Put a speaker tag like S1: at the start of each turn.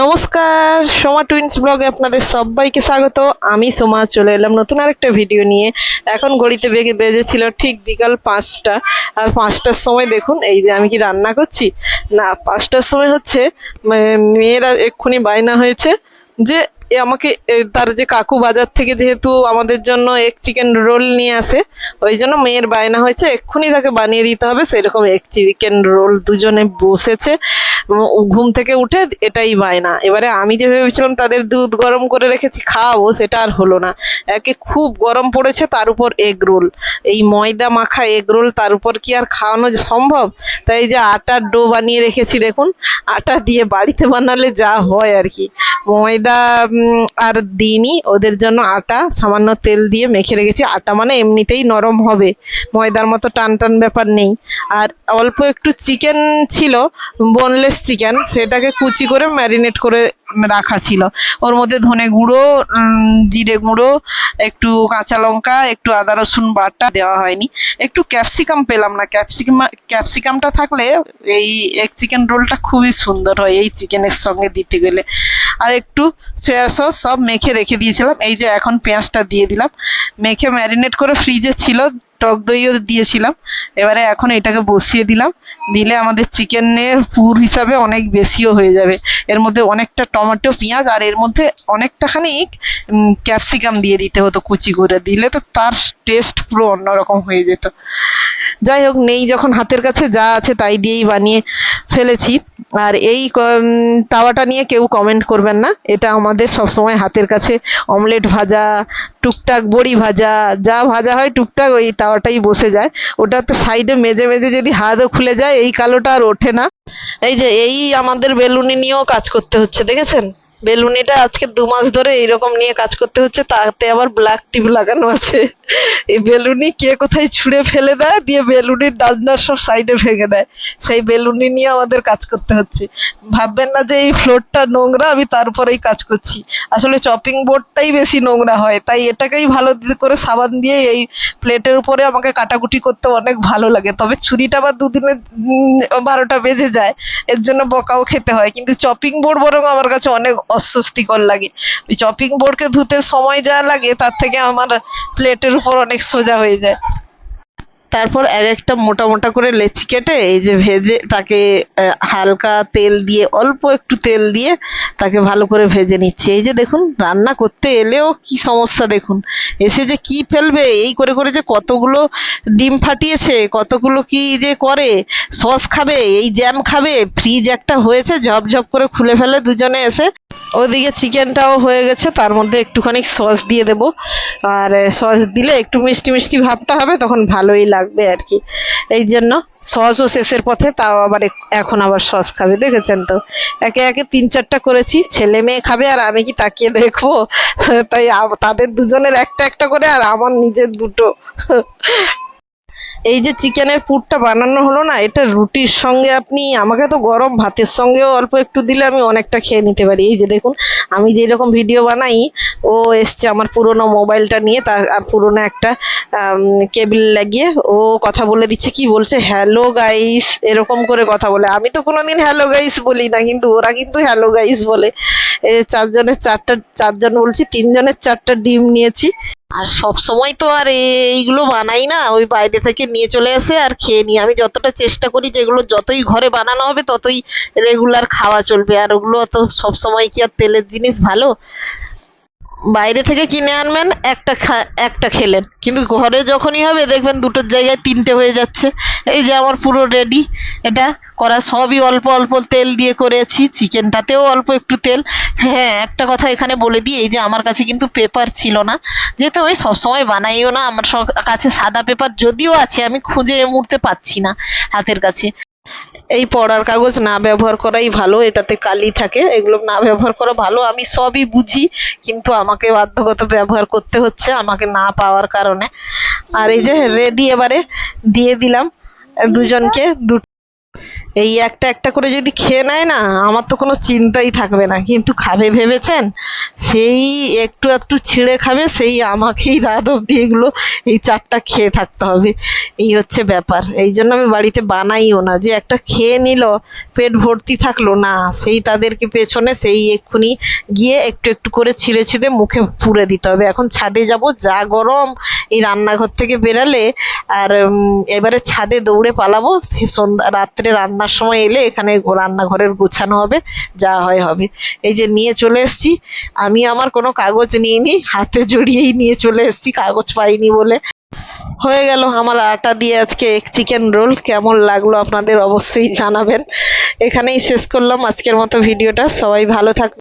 S1: নমস্কার, সোমা টুইন্স ব্লগে আপনাদের সবাইকে স্বাগত। আমি সোমা, চলে এলাম নতুন আরেকটা ভিডিও নিয়ে। এখন ঘড়িতে বেগে বেজেছিল ঠিক বিকাল পাঁচটা। আর পাঁচটার সময় দেখুন, এই যে আমি কি রান্না করছি? না, পাঁচটার সময় হচ্ছে মেয়েরা এক্ষুনি বায়না হয়েছে যে এ আমাকে তার যে কাকু বাজার থেকে যেহেতু আমাদের জন্য এক চিকেন রোল নিয়ে আসে, ওই জন্য মেয়ের বায়না হয়েছে, এক্ষুনি তাকে বানিয়ে দিতে হবে। সেরকম এক চিকেন রোল দুজনে বসেছে ঘুম থেকে উঠে এটাই বায়না। এবারে আমি যে ভেবেছিলাম তাদের দুধ গরম করে রেখেছি, খাওয়াবো, সেটা আর হলো না। একে খুব গরম পড়েছে, তার উপর এগ রোল এই ময়দা মাখা এগ রোল তার উপর কি আর খাওয়ানো যে সম্ভব? তাই যে আটার ডো বানিয়ে রেখেছি, দেখুন। আটা দিয়ে বাড়িতে বানালে যা হয় আর কি। ময়দা আর দিইনি। ওদের জন্য আটা, সামান্য তেল দিয়ে মেখে রেখেছি। আটা মানে এমনিতেই নরম হবে। ময়দার মতো টান টান ব্যাপার নেই। আর অল্প একটু চিকেন ছিল বোনলেস চিকেন, সেটাকে কুচি করে ম্যারিনেট করে রাখা ছিল। ওর মধ্যে ধনে গুঁড়ো জিরে গুঁড়ো, একটু কাঁচা লঙ্কা, একটু আদা, রসুন বাটা দেওয়া হয়নি। একটু ক্যাপসিকাম পেলাম না। ক্যাপসিকাম ক্যাপসিকামটা থাকলে এই এক চিকেন রোলটা খুবই সুন্দর হয় এই চিকেনের সঙ্গে দিতে গেলে। আর একটু সয়া সস সব মেখে রেখে দিয়েছিলাম। এই যে এখন পেঁয়াজটা দিয়ে দিলাম। মেখে ম্যারিনেট করে ফ্রিজে ছিল, টক দইও দিয়েছিলাম। এবারে এখন এটাকে বসিয়ে দিলাম। দিলে আমাদের চিকেনের পুর হিসাবে অনেক বেশিও হয়ে যাবে। এর মধ্যে অনেকটা টমেটো, পেঁয়াজ, আর এর মধ্যে অনেকটা খানিক ক্যাপসিকাম দিয়ে দিতে হতো কুচি করে। দিলে তো তার টেস্ট পুরো অন্যরকম হয়ে যেত। যাই হোক, নেই যখন হাতের কাছে যা আছে তাই দিয়েই বানিয়ে ফেলেছি। আর এই তাওয়াটা নিয়ে কেউ কমেন্ট করবেন না। এটা আমাদের সবসময় হাতের কাছে। অমলেট ভাজা, টুকটাক বড়ি ভাজা, যা ভাজা হয় টুকটাক ওই তাওয়াটাই বসে যায়। ওটা তো সাইডে মেজে মেজে যদি হাতও খুলে যায়, এই কালোটা আর ওঠে না। এই যে, এই আমাদের বেলুনি নিয়েও কাজ করতে হচ্ছে, দেখেছেন? বেলুনিটা আজকে দু মাস ধরে এইরকম নিয়ে কাজ করতে হচ্ছে, তাতে আবার ব্ল্যাক টিপ লাগানো আছে। এই বেলুনি কে কোথায় ছুঁড়ে ফেলে দেয়, দিয়ে বেলুনির ডান্ডার সব সাইডে ভেঙে দেয়। সেই বেলুনি নিয়ে আমাদের কাজ করতে হচ্ছে। ভাববেন না যে এই ফ্লোরটা নোংরা, আমি তারপরেই কাজ করছি। আসলে চপিং বোর্ডটাই বেশি নোংরা হয়, তাই এটাকেই ভালো করে সাবান দিয়ে এই প্লেটের উপরে আমাকে কাটাকুটি করতে অনেক ভালো লাগে। তবে ছুরিটা আবার দুদিনে বারোটা বেজে যায়, এর জন্য বকাও খেতে হয়। কিন্তু চপিং বোর্ড বরং আমার কাছে অনেক অস্বস্তিকর লাগে। ওই চপিং বোর্ডকে ধুতে সময় যা লাগে, তার থেকে আমার প্লেটের উপর অনেক সোজা হয়ে যায়। তারপর এক একটা মোটা মোটা করে লেচি কেটে, এই যে ভেজে তাকে হালকা তেল দিয়ে, অল্প একটু তেল দিয়ে তাকে ভালো করে ভেজে নিচ্ছি। এই যে দেখুন, রান্না করতে এলেও কি সমস্যা দেখুন। এসে যে কি ফেলবে, এই করে করে যে কতগুলো ডিম ফাটিয়েছে, কতগুলো কি যে করে, সস খাবে, এই জ্যাম খাবে ফ্রিজ একটা হয়েছে ঝপ ঝপ করে খুলে ফেলে দুজনে এসে ওদিকে চিকেনটাও হয়ে গেছে, তার মধ্যে একটুখানি সস দিয়ে দেবো। আর সস দিলে একটু মিষ্টি মিষ্টি ভাবটা হবে, তখন ভালোই লাগবে আর কি। এই জন্য সসও শেষের পথে, তাও আবার এখন আবার সস খাবে, দেখেছেন তো? একে একে তিন চারটা করেছি, ছেলে মেয়ে খাবে আর আমি কি তাকিয়ে দেখব? তাই তাদের দুজনের একটা একটা করে আর আমার নিজের দুটো। এই যে চিকেনের পুরটা বানানো হলো না, এটা রুটির সঙ্গে আপনি আমাকে তো গরম ভাতের সঙ্গেও অল্প একটু দিলে আমি অনেকটা খেয়ে নিতে পারি। এই যে দেখুন, আমি যেই রকম ভিডিও বানাই, ও এসছে আমার পুরোনো মোবাইলটা নিয়ে, তার আর পুরোনো একটা কেবিল লাগিয়ে, ও কথা বলে দিচ্ছে, কি বলছে? হ্যালো গাইস এরকম করে কথা বলে। আমি তো কোনোদিন হ্যালো গাইস বলি না, কিন্তু ওরা কিন্তু হ্যালো গাইস বলে। চারজনের চারটা, চারজন বলছি, তিনজনের চারটা ডিম নিয়েছি। আর সব সময় তো আর এইগুলো বানাই না। ওই বাইরে থেকে নিয়ে চলে আসে আর খেয়ে নিই। আমি যতটা চেষ্টা করি যেগুলো যতই ঘরে বানানো হবে ততই রেগুলার খাওয়া চলবে। আর ওগুলো অত সব সময় কি আর তেলের জিনিস ভালো? বাইরে থেকে কিনে আনবেন, একটা একটা খেলেন। কিন্তু ঘরে যখনই হবে, দেখবেন দুটোর জায়গায় তিনটে হয়ে যাচ্ছে। এই যে আমার পুরো রেডি এটা করা সবই অল্প অল্প তেল দিয়ে করেছি। চিকেনটাতেও অল্প একটু তেল। হ্যাঁ একটা কথা এখানে বলে দিই, এই যে আমার কাছে কিন্তু পেপার ছিল না। যেহেতু আমি সবসময় বানাইও না, আমার কাছে সাদা পেপার যদিও আছে, আমি খুঁজে এই মুহূর্তে পাচ্ছি না হাতের কাছে। এই পড়ার কাগজ না ব্যবহার করাই ভালো, এটাতে কালি থাকে, এগুলো না ব্যবহার করা ভালো, আমি সবই বুঝি, কিন্তু আমাকে বাধ্যগত ব্যবহার করতে হচ্ছে আমাকে না পাওয়ার কারণে। আর এই যে রেডি এবারে দিয়ে দিলাম, দুজনকে দু এই একটা একটা করে যদি খেয়ে নেয় না, আমার তো কোনো চিন্তাই থাকবে না। কিন্তু খাবে ভেবেছেন? সেই একটু একটু ছিঁড়ে খাবে, সেই আমাকেই রাত অব্দি এগুলো, এই চারটা খেয়ে থাকতে হবে। এই হচ্ছে ব্যাপার। এই জন্য আমি বাড়িতে বানাইও না। যে একটা খেয়ে নিল, পেট ভর্তি থাকল, না, সেই তাদেরকে পেছনে সেই এক্ষুনি গিয়ে একটু একটু করে ছিঁড়ে ছিঁড়ে মুখে পুরে দিতে হবে। এখন ছাদে যাব, যা গরম, এই রান্নাঘর থেকে বেরালে, আর এবারে ছাদে দৌড়ে পালাবো সন্ধ্যা, রাত্রে রান্নার সময় এলে এখানে রান্নাঘরের গোছানো হবে, যা হয় হবে। এই যে নিয়ে চলে এসছি, আমি আমার কোনো কাগজ নিইনি, হাতে জড়িয়েই নিয়ে চলে এসছি, কাগজ পাইনি বলে। হয়ে গেল আমার আটা দিয়ে আজকে এক চিকেন রোল, কেমন লাগল আপনাদের অবশ্যই জানাবেন। এখানেই শেষ করলাম আজকের মতো ভিডিওটা, সবাই ভালো থাক